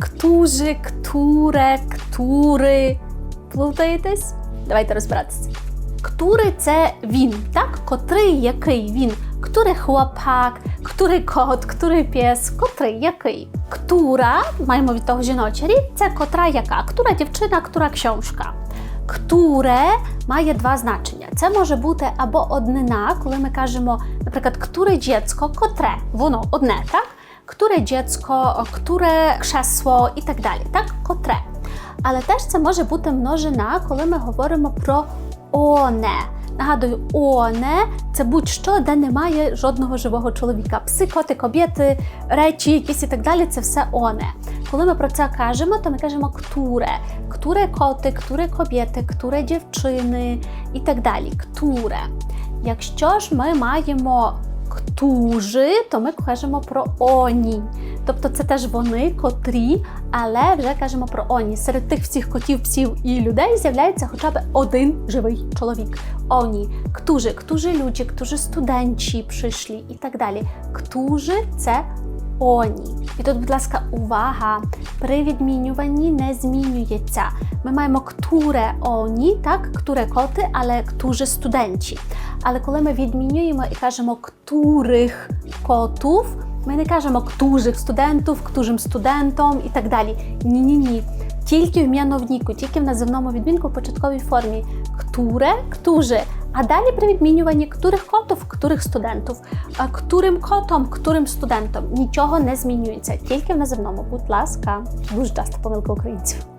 Którzy, które, który. Плутаєтесь? Давайте розбиратися. Który це він, так? Котрий, який він? Który chłopak, który kot, który pies, котрий, який? Która, маємо від того жіночий рід, це котра яка? Która дівчина, która książka. Które має два значення. Це може бути або однина, коли ми кажемо, наприклад, które dziecko, котре, воно одне, так? Które dziecko, które krzesło і так далі, так? Котре. Але теж це може бути множина, коли ми говоримо про оне. Нагадую, оне це будь-що, де немає жодного живого чоловіка. Пси, коти, кобєти, речі, якісь і так далі це все оне. Коли ми про це кажемо, то ми кажемо ктуре. Ктуре коти, ктуре кобєти, ктуре дівчини і так далі. Ктуре. Якщо ж ми маємо ктужи, то ми кажемо про оні. Тобто це теж вони, котрі, але вже кажемо про оні. Серед тих всіх котів, псів і людей з'являється хоча б один живий чоловік. Оні, ктужи, ктужи ludzie, ктужи студенчі прийшли і так далі. Ктужи це оні. І тут, будь ласка, увага! При відмінюванні не змінюється. Ми маємо ктуре оні, так, ктуре коти, але ктужи студенчі. Але коли ми відмінюємо і кажемо ктурих котów, ми не кажемо ктужих студентів, ктужим студентом і так далі. Ні-ні-ні. Тільки в м'яновнику, тільки в називному відмінку в початковій формі. Ктуре, ктужи. А далі при відмінюванні котов, ктурих студентів, а ктурим котом, ктурим студентом. Нічого не змінюється, тільки в називному. Будь ласка, дуже часто помилка українців.